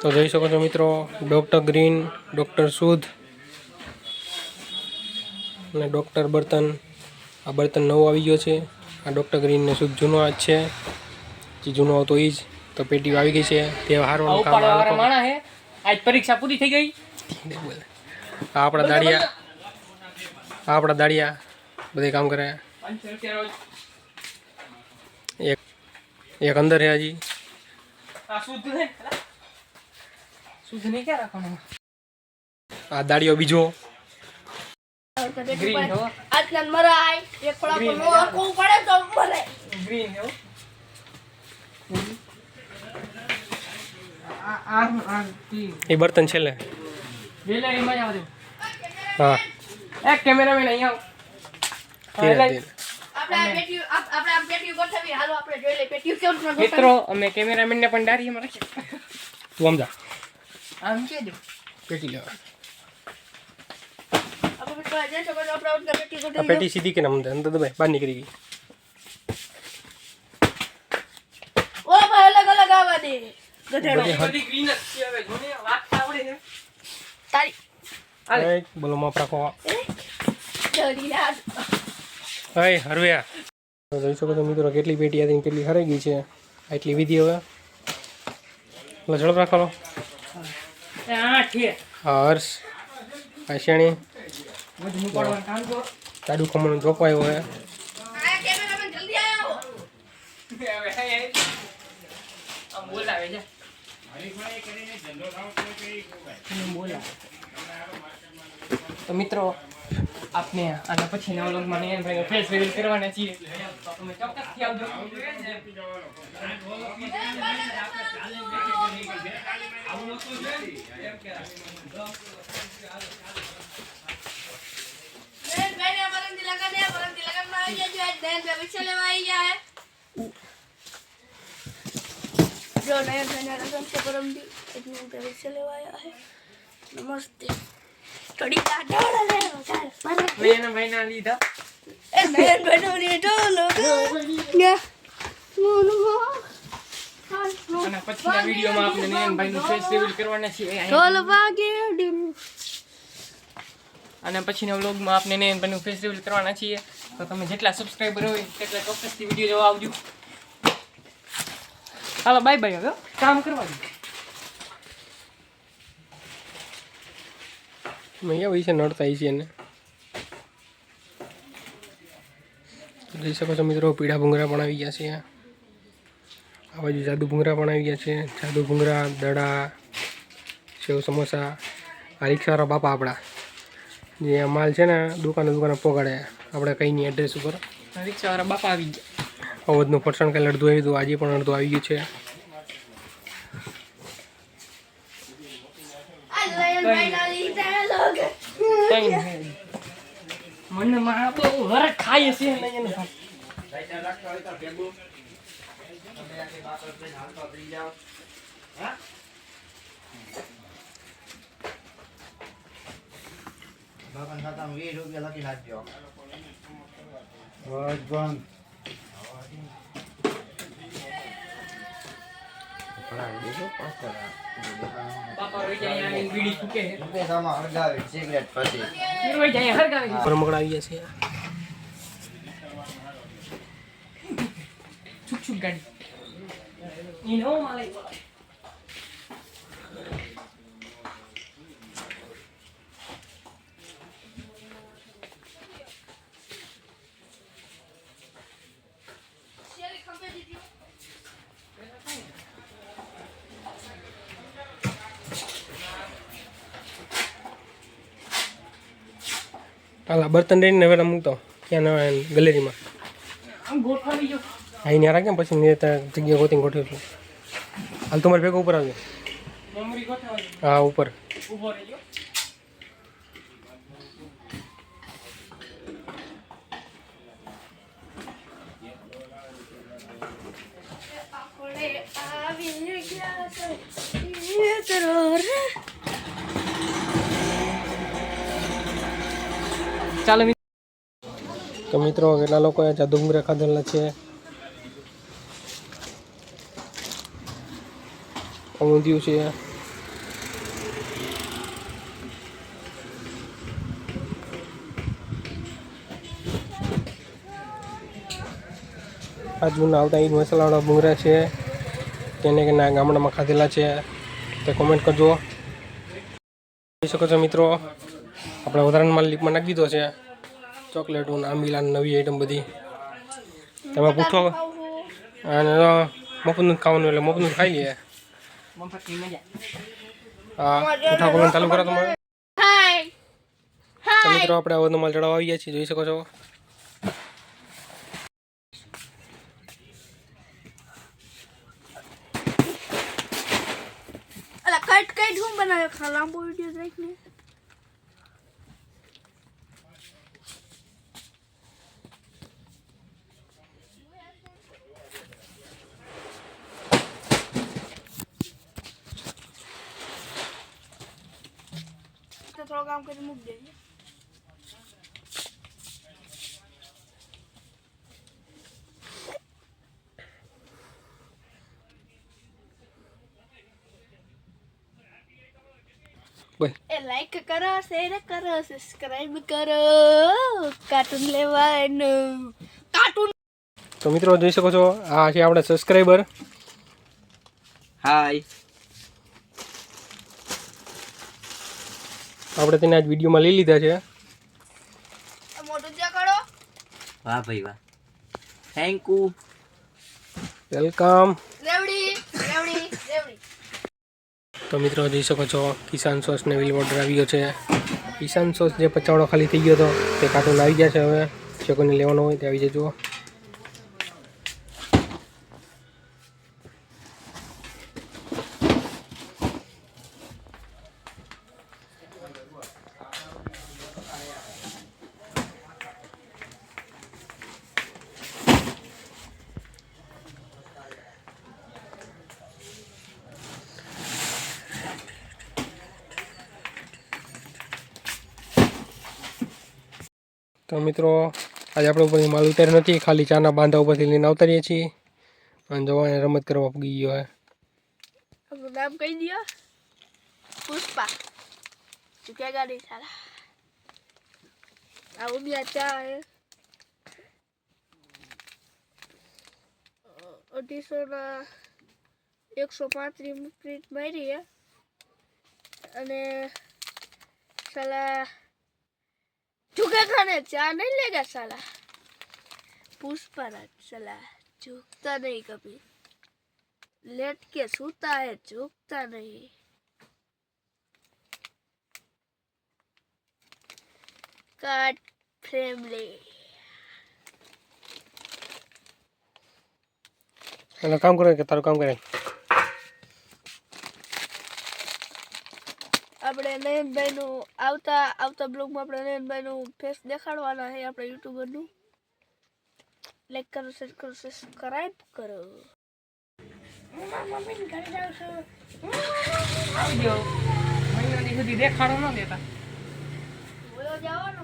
તો જોઈ શકો છો મિત્રો ડૉક્ટર ગ્રીન ડૉક્ટર શુદ્ધ અને ડૉક્ટર બર્તન. આ બર્તન નવો આવી ગયો છે. આ ડૉક્ટર ગ્રીન ને શુદ્ધ જૂનો જ છે. જે જૂનો હતો એ જ. તો પેટી આવી ગઈ છે. તે હારવાનું કામ આજ પરીક્ષા પૂરી થઈ ગઈ. આ આપણા દાડિયા આ આપણા દાડિયા બધે કામ કરે. એક એક અંદર હે હજી. આ શુદ્ધ હે શુદ્ધ નહીં ક્યાં રાખવાનું? આ દાડિયો બીજો. ગ્રીન હો. આજના મરાય એક થોડા Green, નો હરખું પડે તો મરે. ગ્રીન હો. આ આ આ ગ્રીન એ બર્તન આવજો હા. એક કેમેરામેન અહીંયા આવો. મિત્રો અમે કેમેરામેન ને પણ ડારીમાં રાખીએ તું સમજા આમ લેવા. મિત્રો જે પેટી આ પેટી સીધી કે ના અંદર અંદર દબાઈ બહાર નીકળી ગઈ. ઓ ભાઈ અલગ અલગ આવા દે. ગધેડો. બધી ગ્રીન જ છે હવે જોને વાત આવડે છે. તારી બોલો માપ રાખો જરી રાત હય હરવ્યા. જોઈ શકો છો મિત્રો કેટલી પેટી હતી કેટલી હરાઈ ગઈ છે. આટલી વિધિ હવે. એટલે ઝડપ રાખો. હર્ષ આશિયાણી. ચાડુ ખમણ હોય આવો. હવે. તો મિત્રો આપને આના પછીના વ્લોગમાં નયનભાઈનો ફેસ રિવીલ કરવાના છીએ તો તમે ચોક્કસથી આવજો બેન બેન અમારે થી લગન હે અમારે થી લગનમાં આવી જજો આજ બેન બે વિશે લેવા આવી ગયા હે જો નયન ભાઈ ના લગન છે પરમદી એટલે બે વિશે લેવા આવ્યા હે નમસ્તે થોડી લીધા. એ લીધો અને પછીના વિડીયોમાં આપણે નયનભાઈનું ફેસ રિવીલ કરવાના છીએ. અને પછીના વ્લોગમાં આપણે નયનભાઈનું ફેસ રિવીલ કરવાના છીએ. તો તમે જેટલા સબસ્ક્રાઈબર હોય તેટલા ચોક્કસથી વીડિયો જોવા આવજો. હાલો બાય બાય હવે કામ કરવા દો. અહીંયા હોય છે નડતા છે એને? જોઈ શકો છો મિત્રો પીળા ભૂંગરા પણ આવી ગયા છે આ બાજુ જાદુ ભૂંગરા પણ આવી ગયા છે. જાદુ ભૂંગરા દડા સેવ સમોસા આ રિક્ષાવાળા બાપા આપણા. જે માલ છે ને દુકાને દુકાને પોગાડે. આપણે કંઈ નહીં એડ્રેસ ઉપર. રિક્ષાવાળા બાપા આવી ગયા. અવધનું ફરસાણ કાલે અડધું આવ્યું હતું આજે પણ અડધું આવી ગયું છે. આ નયન મને માં બહુ હરખ ખાય છે નયનભાઈ બાપા ખાતામાં વીસ રૂપિયા લખી નાખજો. ભગવાન આવી ગયા છુક છુક ગાડી હાલા બર્તન રેડીને હવે મૂકતો. ક્યાં નવા ગેલેરીમાં. અહીં ત્યાં રાખે પછી મેં ત્યાં જગ્યા ગોતી ગોઠવ્યું છું હાલ તમારે ભેગો ઉપર આવજો. હા, ઉપર. આવી ગયા ચાલો તો મિત્રો, કેટલા લોકોએ જાદુ ભૂંગરા ખાધેલા છે. ઊંધિયું છે. આજુના આવતા ઈદ મસાલાવાળા ભૂંગરા છે. તેને કે ના ગામડામાં ખાધેલા છે. તે કોમેન્ટ કરજો. જોઈ શકો છો મિત્રો. આપણે વધારાના માલ લીપમાં નાખી દીધો છે. ચોકલેટો આંબીલા નવી આઈટમ બધી. તમે પૂછો અને મફતનું ખાવાનું એટલે મફતનું ખાઈ લઈએ હા ઉઠા કોલન ચાલુ કરો તમારે. તો મિત્રો આપણે વધુ માલ ચડાવવા આવી ગયા છીએ. જોઈ શકો છો. કટ કટ હું બનાવ્યો? ખા લાંબો વિડિયો દેખને થોડું કામ કરી મૂક દેજે એ લાઈક કરો શેર કરો સબસ્ક્રાઇબ કરો. કાર્ટૂન લેવાનું. કાર્ટૂન તો મિત્રો જોઈ શકો છો આ છે આપણા સબસ્ક્રાઈબર હાય આપણે તેને આજ વિડીયોમાં લઈ લીધા છે. મોટું જે કરો. વાહ ભાઈ વાહ. થેન્ક યુ વેલકમ રેવડી રેવડી રેવડી. તો મિત્રો જોઈ શકો છો કિસાન સોસ ને વિલ ઓર્ડર આવ્યો છે. કિસાન સોસ જે પચાવડો ખાલી થઈ ગયો હતો તે કાર્ટૂન આવી ગયા છે હવે. જે કોઈને લેવાનો હોય તે આવી જજો. તો મિત્રો, આજે આપણે ઉપરથી માલ ઉતાર્યો નથી, ખાલી ચાના બાંધા ઉપરથી લઈને અવતારીએ છીએ. અને જવાને રમત કરવા પૂગી ગયો આપણું નામ કહી દો પુષ્પા. ચૂકેગા ગાડી સારા આ બી ચા હે. અઢીસો ના એકસો પાંત્રીસ પ્રિન્ટ મારી હે. અને સાલા चुके खाने चाह नहीं लेगा साला पुष्पा चला चुकता नहीं कभी लेट के सोता है चुकता नहीं कट फ्रेम ले फैमिली काम करें तारो काम करें તારું કામ કરે આપણે નયનભાઈ નું આવતા આવતા બ્લોગમાં આપણે નયનભાઈ નું ફેસ દેખાડવાના છે આપણા યુટ્યુબરનું લાઈક કરો શેર કરો સબસ્ક્રાઇબ કરો. મમ્મી ઘરે જાઉં છું. આવજો. મહિના સુધી દેખાડો ન દેતા. બોલો જવાનો